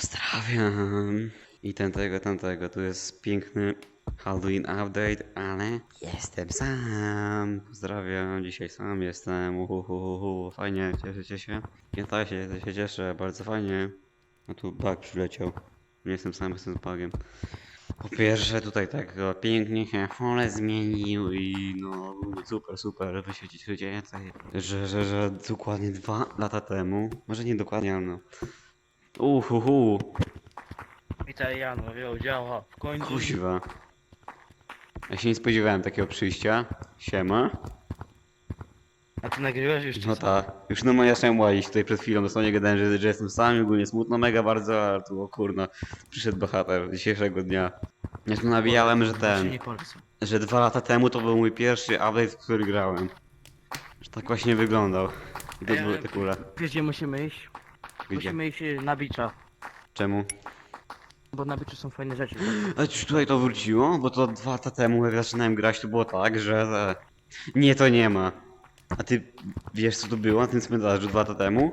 Pozdrawiam. I ten tego, tamtego. Tu jest piękny Halloween update, ale jestem sam. Pozdrawiam, dzisiaj sam jestem. Uhuhuhu. Fajnie, cieszycie się? Ja tak się, się cieszę, bardzo fajnie. No tu bug przyleciał. Nie jestem sam, jestem z bugiem. Po pierwsze tutaj tak pięknie się fole zmienił i no super, super, wy się cieszycie, że, że, że dokładnie dwa lata temu, może nie dokładnie, ale no. Uhuhu, jo, działa, w końcu. kuźwa. Ja się nie spodziewałem takiego przyjścia. Siema. A ty nagrywasz już No tak, już no ja chciałem łazić tutaj przed chwilą, dosłownie gadałem, że, że jestem sam, ogólnie smutno mega bardzo, ale tu o kurna, przyszedł bohater dzisiejszego dnia. Ja tu nawijałem, że ten, że dwa lata temu to był mój pierwszy update, w który grałem. Że tak właśnie wyglądał. I to były te kule. Gdzie musimy iść? Gdzie? Musimy iść y, na bicza. Czemu? Bo na biczu są fajne rzeczy. A czy tutaj to wróciło? Bo to dwa lata temu, jak zaczynałem grać, to było tak, że... e, Nie, to nie ma. A ty wiesz co to było na tym cmentarzu dwa lata temu?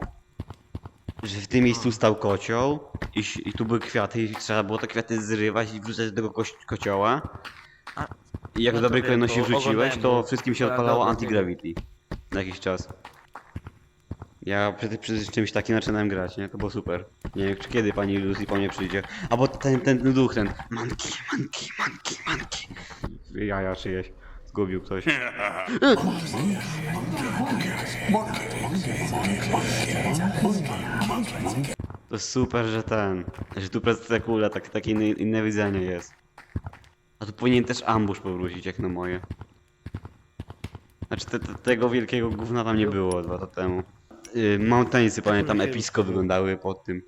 Że w tym miejscu stał kocioł i, ś- i tu były kwiaty i trzeba było te kwiaty zrywać i wrzucać do tego koś- kocioła. A- I jak no w to dobrej wiem, kolejności bo wrzuciłeś, oglądałem, to bo- wszystkim się odpalało anti-gravity. Na jakiś czas. Ja przed, przed czymś takim zaczynałem grać, nie? To było super. Nie wiem, czy kiedy pani Lucy po mnie przyjdzie. A bo ten, ten duch, ten manki, manki, manki, manki. Jaja czyjeś. Zgubił ktoś. To super, że ten, że tu prezentacja kula, tak, takie inne, inne widzenie jest. A tu powinien też ambush powrócić, jak na moje. Znaczy te, te, tego wielkiego gówna tam nie było dwa lata temu. Yy, Mountainsy, pamiętam, epicko wyglądały pod tym.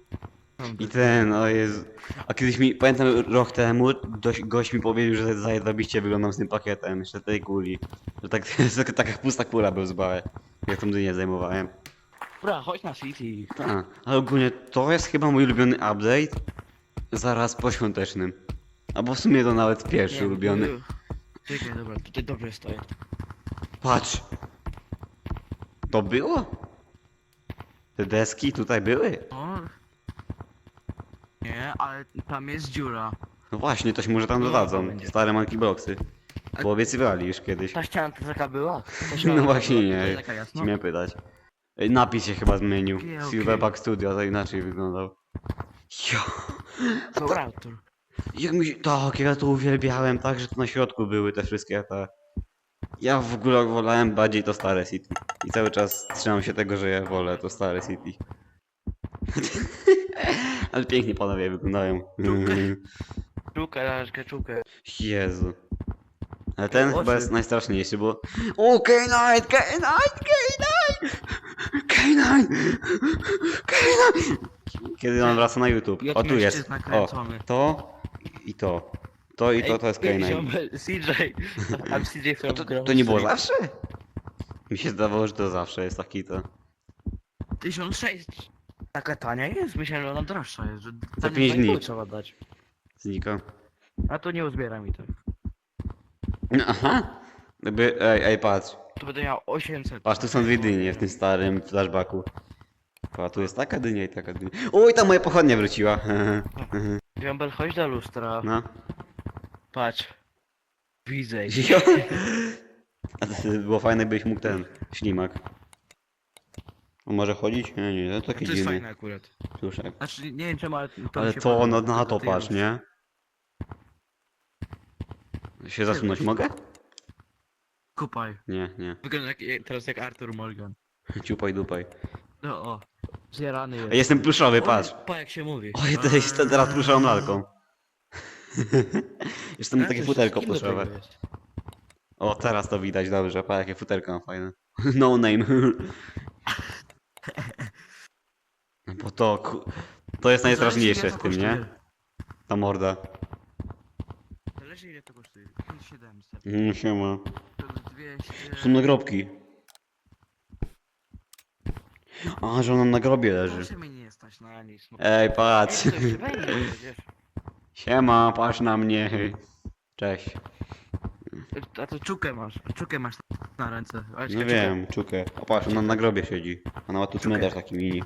I ten, o Jezu. A kiedyś mi, pamiętam rok temu, dość, gość mi powiedział, że zajebabiście wyglądam z tym pakietem, jeszcze tej kuli. Że tak, taka, taka pusta kula był z bałę, jak tą dynię zajmowałem. Dobra, chodź na City. Tak, ale ogólnie to jest chyba mój ulubiony update zaraz po świątecznym. Albo w sumie to nawet pierwszy Nie, ulubiony. y, Czekaj, dobra, tutaj dobrze stoję. Patrz! To było? Te deski tutaj były? O. Nie, ale tam jest dziura. No właśnie, to się może tam No, dodadzą. to. Stare monkey boxy. Bo obiecywali już kiedyś. Ta ściana to taka była? Ta No właśnie była, nie. Taka jasno. Chciałem pytać. Ej, Napis się chyba zmienił. Okej, okej. Silverback Studio, to inaczej wyglądał. Jo, autor. jak mi się... Tak, ja to uwielbiałem, tak, że to na środku były te wszystkie te... Ja w ogóle wolałem bardziej to stare City. I cały czas trzymam się tego, że ja wolę to stare City. Ale pięknie panowie wyglądają. Czukę, lażkę, czukę. Jezu. Ale ten chyba jest najstraszniejszy, bo... O, K9! K9! K9! K9! K9! Kiedy on wraca na YouTube? O, tu jest. O, to i to. To i to, to jest Ej, K9. ziomek, CJ. A CJ A chciał to, grał to nie było zawsze? Mi się zdawało, że to zawsze jest taki to. 1600. Taka tania jest, myślałem, że ona droższa jest, że za pięć dni. trzeba dać. Znika. A to nie uzbiera mi tak. No, Aha! Jakby, ej, ej, patrz. To będę miał 800. Patrz, tu są dwie dynie w tym starym flashbacku. A tu jest taka dynia i taka dynia. Oj, tam moja pochodnia wróciła. Wiąbel, chodź do lustra. No. Patrz. Widzę. Jo. A to by było fajne, byś mógł ten ślimak. On może chodzić? Nie, nie, to To jest fajne akurat. Znaczy, nie wiem czemu, ale to mi Ale się to podoba, no na to tej patrz, nie? Się zasunąć mogę? Kupaj. Nie, nie. Wygląda jak, teraz jak Arthur Morgan. Ciupaj dupaj. No o. Zjarany jest. Jestem pluszowy, patrz. Pa jak się mówi. Oj, to jestem teraz pluszową lalką. Jestem takie futerko pluszowe. O, teraz to widać dobrze, pa jakie futerko mam fajne. No name. No Bo to, ku- to jest najstraszniejsze w tym, nie? Ta morda. Zależy ile to kosztuje. 700. Mm, siema. To jest 200. To są nagrobki. A, że on na grobie leży. Proszę mnie nie stać na nic. No. Ej, patrz. Ej, to wejdzie przecież. Siema, patrz na mnie. Cześć. A to czukę masz. Czukę masz na ręce. Ale Nie czekaj, wiem, czukę. O patrz, on na grobie siedzi. A nawet tu cmentarz taki mini.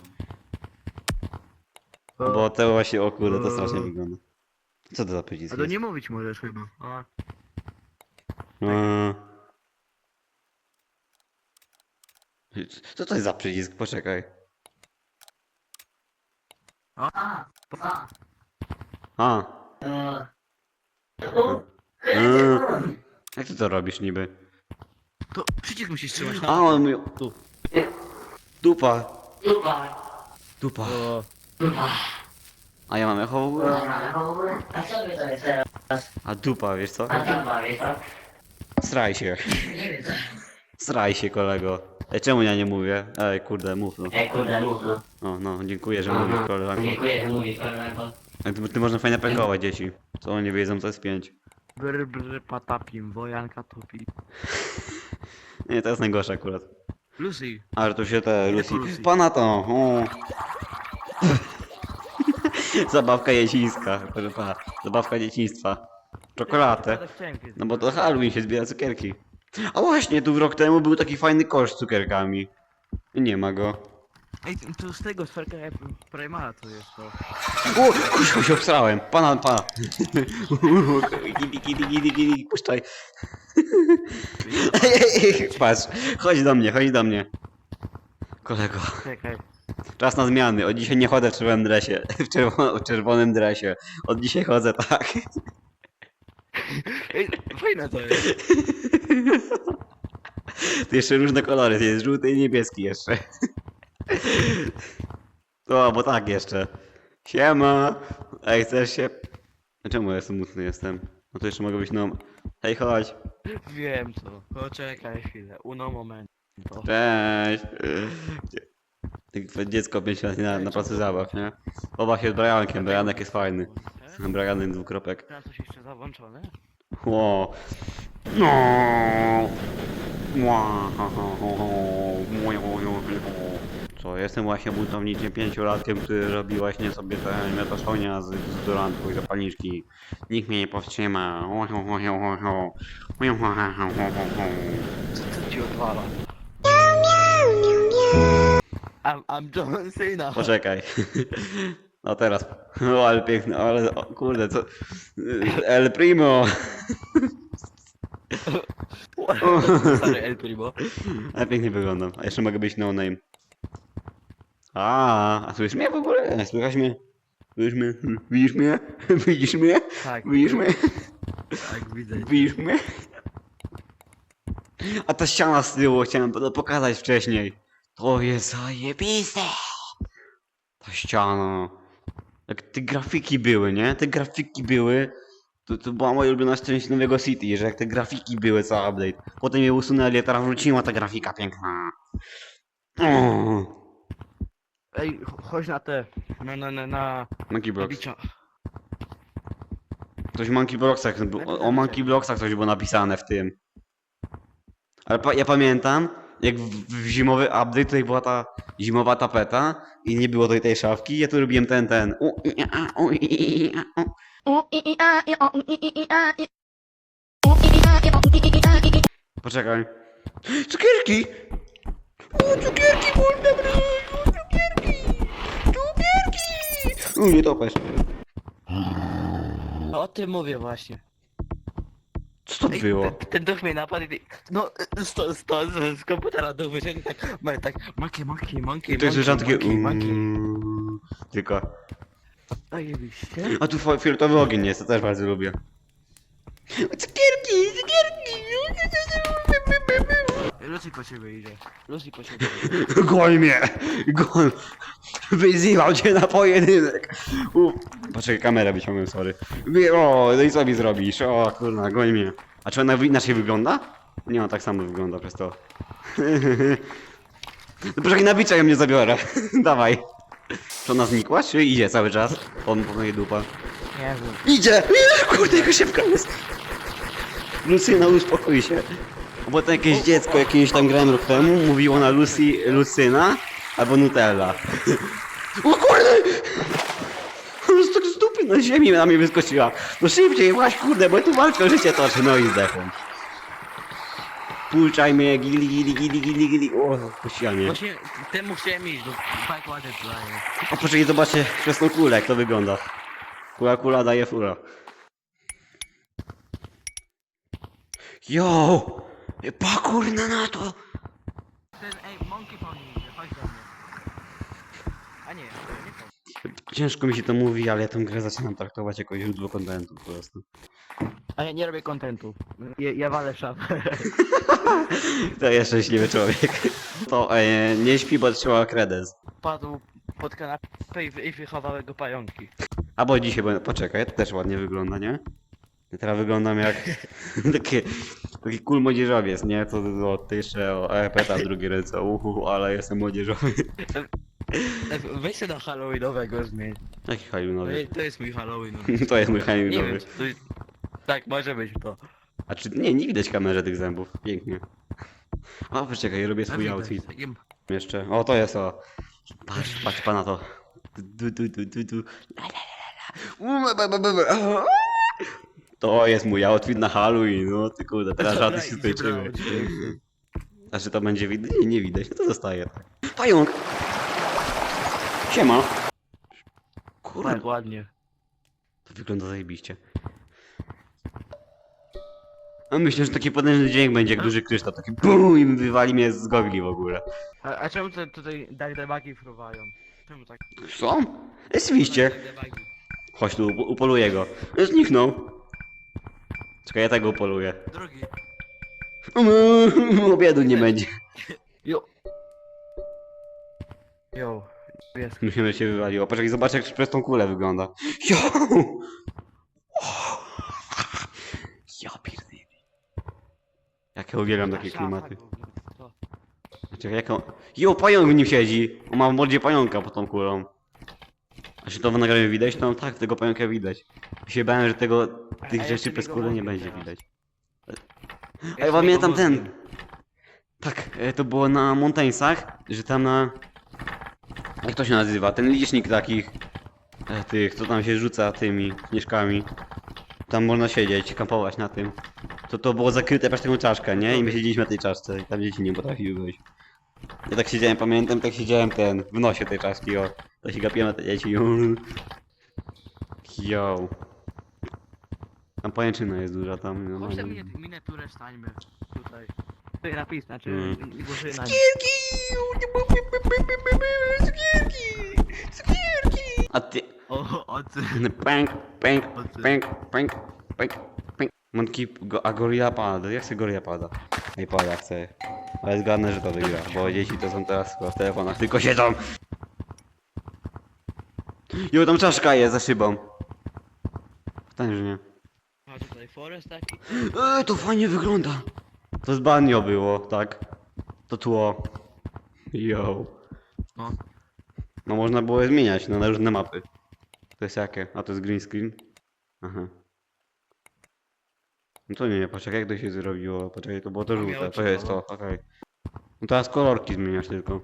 Bo to właśnie, o kurde, to strasznie wygląda. Co to za przycisk A to jest? nie mówić możesz chyba. A, Eee. Co to jest za przycisk? Poczekaj. a, A. Eee. Jak ty to robisz niby? to przycisk musisz trzymać na... A, on mi... Tu. Dupa. Dupa. O, A ja mam echo w ogóle? A co by to jest teraz? A dupa, wiesz co? A tam bawisz, tak? Sraj się. Nie wiem co. Sraj się, kolego. Ej, czemu ja nie mówię? Ej, kurde, mów no. Ej, kurde, mów no. O, no, dziękuję, że mówisz, koleżanko. Dziękuję, że mówisz, koleżanko. Ej, Ty, ty można fajnie prankować dzieci. Co oni wiedzą, co jest pięć. br, br, patapim, wojanka topi. Nie, to jest najgorsze akurat. Lucy, Ale to się te Lucy. Lucy? Pana to! O. Zabawka dziecińska, proszę pana. Zabawka dzieciństwa. Czekoladę. No bo to Halloween się zbiera cukierki. A właśnie, tu rok temu był taki fajny kosz z cukierkami. Nie ma go. Ej, to z tego, z Far Cry Primala to jest to. O, kuźwa się obsrałem. Pana, pana. Gidi, gidi, gidi, gidi, puszczaj. Ej, ej, ej, patrz, chodź do mnie, chodź do mnie. Kolego, Czekaj. czas na zmiany. Od dzisiaj nie chodzę w czerwonym dresie. W, czerwo w czerwonym dresie. Od dzisiaj chodzę tak. Ej, fajne to jest. To jeszcze różne kolory, jest żółty i niebieski jeszcze. O, bo tak jeszcze. Siema! Ej, chcesz się... A Czemu ja smutny jestem? No to jeszcze mogę być no... Hej, chodź! Wiem co. Poczekaj chwilę. Uno moment. To. Cześć! Jak dziecko 5 lat na, na placu zabaw, nie? Oba się z Briankiem, Brianek jest fajny. Brianek dwukropek. Teraz coś jeszcze załączone? Ło. No. Ła, ha, ha, ha, ha. Ło, ło, ło, ło. Co, jestem właśnie buntownikiem pięciolatkiem, który robi właśnie sobie te miotoskonia z z durantku i zapalniczki. Nikt mnie nie powstrzyma. Co, co ci odwala? I'm, I'm John Cena. Poczekaj. No teraz. O, ale piękny, ale o, kurde, co. El Primo. Stary El Primo. Ale pięknie wyglądam. A jeszcze mogę być no name. A, a słyszysz mnie w ogóle? Słychać mnie? Słyszysz mnie? Widzisz mnie? Widzisz mnie? Tak. Widzisz mnie? Tak, widzę. Widzisz mnie? A ta ściana z tyłu chciałem to pokazać wcześniej. To jest zajebiste! Ta ściana. Jak te grafiki były, nie? Te grafiki były. To, to była moja ulubiona część nowego City, że jak te grafiki były, co update. Potem je usunęli, a teraz wróciła ta grafika piękna. Ej, ch- chodź na te. Na, na, na, na. Monkey na Blocks. bicia. Coś o Monkey Blocksach, o, o Monkey Blocksach coś było napisane w tym. Ale pa, ja pamiętam, jak w, w zimowy update tutaj była ta zimowa tapeta i nie było tutaj tej szafki, ja tu robiłem ten, ten. U, i, a, u, i, i, a, u. Poczekaj. Cukierki! O, cukierki, kurde, bry! O, cukierki! Cukierki! U, nie topesz. O tym mówię właśnie. Co to Ej, było? Ten, ten duch mnie napadł i... No, sto, sto, z, z komputera duch wyszedł i tak, ma, tak, maki, maki, maki, To jest słyszałem takie... maki, maki. mm, Tylko... Zajebiście. A tu fi- fioletowy ogień jest, to też bardzo lubię. Cukierki, Lucy po ciebie idzie. Lucy po ciebie Goń mnie! Goń! Wyzywał cię na pojedynek! U. Poczekaj, kamerę wyciągnę, sorry. Wy- O, no i co mi zrobisz? O, kurna, goń mnie. A czy ona wy- inaczej wygląda? Nie, on tak samo wygląda przez to. No poczekaj, na bicza ją nie zabiorę. Dawaj. Czy ona znikła, czy idzie cały czas? On powie dupa. Nie wiem. Idzie! Idzie! Kurde, jaka szybka jest! Lucyna, uspokój się. Bo to jakieś dziecko, jakieś tam grałem rok temu, mówiło na Lucy, Lucyna albo Nutella. O kurde! Z tak z dupy na ziemi na mnie wyskoczyła. No szybciej, właśnie kurde, bo ja tu walczę o życie toczy, no i zdechłem. Puszczaj mnie, gili, gili, gili, gili, gili. O, puściła mnie. Właśnie temu chciałem iść, do ładnie tutaj. O, poczekaj, zobaczcie przez tą kulę, jak to wygląda. Kula, kula daje fura. Yo! Pakurna na to! Ten, ej, monkey po mnie idzie, chodź do mnie. A nie, nie to. Ciężko mi się to mówi, ale ja tę grę zaczynam traktować jako źródło kontentu po prostu. A ja nie robię kontentu. Ja, ja walę szafę. To jest szczęśliwy człowiek. To e, nie śpi, bo trzeba kredens. Padł pod kanapę i, wy- i wychowały go pająki. Albo dzisiaj, bo poczekaj, to też ładnie wygląda, nie? Ja teraz wyglądam jak taki, taki cool młodzieżowiec, nie? To, to, to jeszcze o epeta w drugiej ręce, uhu, ale jestem młodzieżowy. Weź się na Halloweenowego zmień. Jaki hallunowy? Ej, To jest mój Halloween. To jest mój Nie wiem, czy to jest... Tak, może być to. A czy nie, nie widać kamerze tych zębów. Pięknie. O, poczekaj, robię swój Widać, outfit. Jeszcze. O, to jest o. Patrz, patrz pana to. Du, du, du, du, du. La, la, la, la. U, ba, ba, ba, ba. To jest mój outfit na Halloween, no ty kurde, teraz żarty się skończyły. Znaczy to będzie widać? Nie, nie widać, no to zostaje tak. Pająk! Siema! Kurde, Tak, ładnie. to wygląda zajebiście. A myślę, że taki potężny dźwięk będzie jak duży kryształ, taki BUM i wywali mnie z gogli w ogóle. A, a czemu te, tutaj dark debuggi fruwają? Czemu tak? Co? Debuggi. Chodź tu, up- upoluję go. Zniknął. Czekaj, ja tego upoluję. Drugi. Obiadu nie będzie. Jo. Jo. Jest. Musimy się wywaliło. Poczekaj, zobacz jak przez tą kulę wygląda. Jo! Ja pierdolę. Jak ja uwielbiam takie klimaty. Czekaj, jaką... Jo, pająk w nim siedzi! On ma w mordzie pająka pod tą kulą. Czy to w nagraniu widać? No tak, tego pająka widać. się bałem, że tego, tych rzeczy przez kulę nie będzie widać. A ja pamiętam ten. Tak, e, to było na Montainsach, że tam na... Jak to się nazywa? Ten licznik takich... e, Tych, co tam się rzuca tymi śnieżkami. Tam można siedzieć, kampować na tym. To to było zakryte przez taką czaszkę, nie? I my siedzieliśmy na tej czaszce i tam dzieci nie potrafiły wejść. Ja tak siedziałem, pamiętam, tak siedziałem ten, w nosie tej czaszki, o. To się gapiłem na te dzieci, Yo. Tam pajęczyna jest duża, tam... no, Chodź no, tam minę, miniaturę stańmy. Tutaj. Tutaj napis, znaczy Mm. i głosuję na nie. A ty... O, o ty. Pęk, pęk, pęk, pęk, pęk, pęk. Monkey, go, a gorilla pada, ja chcę gorilla pada. Ej, pada chcę. Ale zgadnę, że to wygra, bo dzieci to są teraz chyba w telefonach, tylko siedzą. Jo, tam czaszka jest za szybą. Potężnie. A tutaj forest taki. Ej, to fajnie wygląda. To z banio było, tak. To tło. Yo. No. No można było je zmieniać no, na różne mapy. To jest jakie? A to jest green screen? Aha. No to nie, poczekaj jak to się zrobiło. Poczekaj, to było to żółte, to jest to, okej. No teraz kolorki zmieniasz tylko.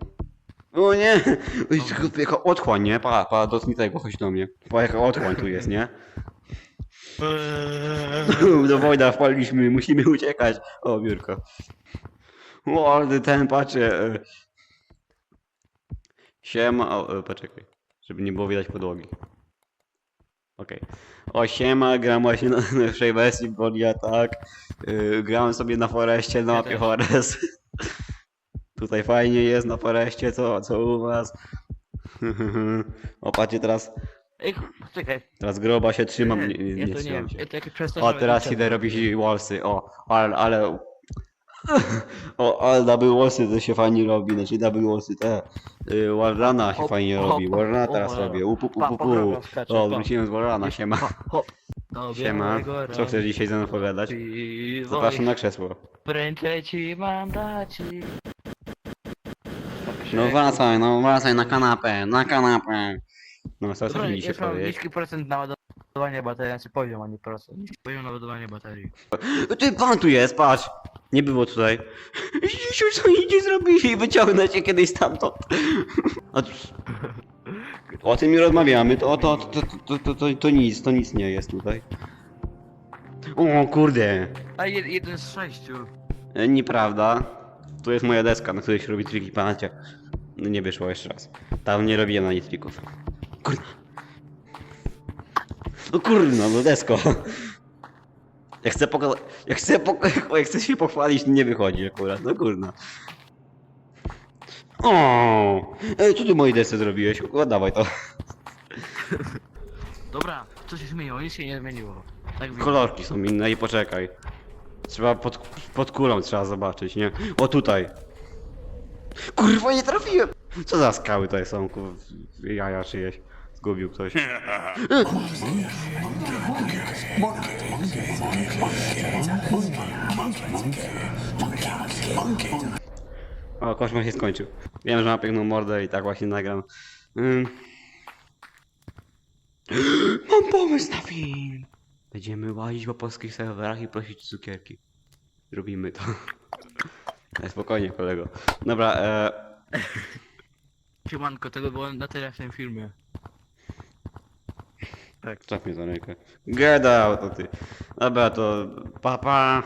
O nie! Jaka otchłań, nie? Pa, pa, dotknij tego, chodź do mnie. Pa, jaka otchłań tu jest, nie? Do wojna wpadliśmy, musimy uciekać. O, biurko. O, ale ten, patrzę. Siema, o, e, poczekaj, żeby nie było widać podłogi. Okej. O, siema, gram właśnie na naszej wersji Bolia, tak. Yy, grałem sobie na Foreście, na mapie. Forest. Tutaj fajnie jest na Foreście, co, co u was? o, patrzcie, teraz, Ej, czekaj. teraz groba się trzymam, nie, Nie, nie, ja nie to nie idę czerwony. robić wallsy, o, ale, ale... O, ale double wallsy to się fajnie robi, znaczy double wallsy te... Y, Wallrana się Hop, fajnie hop, robi, Wallrana o, teraz Wallrana. robię, upu, pu, Pa, O, pa. wróciłem z Wallrana, siema. Hop, hop. Siema, białego co chcesz dzisiaj ze mną pogadać? Zapraszam na krzesło. Prędzej ci mandaci. No wracaj, no wracaj na kanapę, na kanapę. No, co Dobra, dzisiaj już mam powiedzieć? niski procent naładowania baterii, znaczy poziom, a nie procent. Poziom naładowania baterii. Ty, pan tu jest, patrz! Nie było tutaj. Zisiu, co idzie zrobili? Wyciągnę cię kiedyś stamtąd. Tu- O tym nie rozmawiamy, to, to, to, to, to, to, to nic, to nic nie jest tutaj. O kurde. A jed, jeden z sześciu. E, Nieprawda. Tu jest moja deska, na której się robi triki, pamiętacie? No nie wyszło jeszcze raz. Tam nie robiłem na niej trików. Kurna. No kurna, no desko. Jak chcę pokazać, jak chcę, pok- jak chcę się pochwalić, nie wychodzi akurat, no kurna. O, Ej, co ty mojej desce zrobiłeś? O, dawaj to. Dobra, co się zmieniło? Nic się nie zmieniło. Tak widzę. Kolorki są inne i poczekaj. Trzeba pod, pod kulą trzeba zobaczyć, nie? O tutaj. Kurwa nie trafiłem! Co za skały tutaj są, kur... jaja czyjeś. Zgubił ktoś. O, koszmar się skończył. Wiem, że mam piękną mordę i tak właśnie nagram. Ym. Mam pomysł na film! Będziemy łazić po polskich serwerach i prosić cukierki. Robimy to. E, Spokojnie, kolego. Dobra, e... Siemanko, tego było na tyle w tym filmie. Tak, czap mnie za rękę. Get out, to ty. Dobra, to... Pa, pa.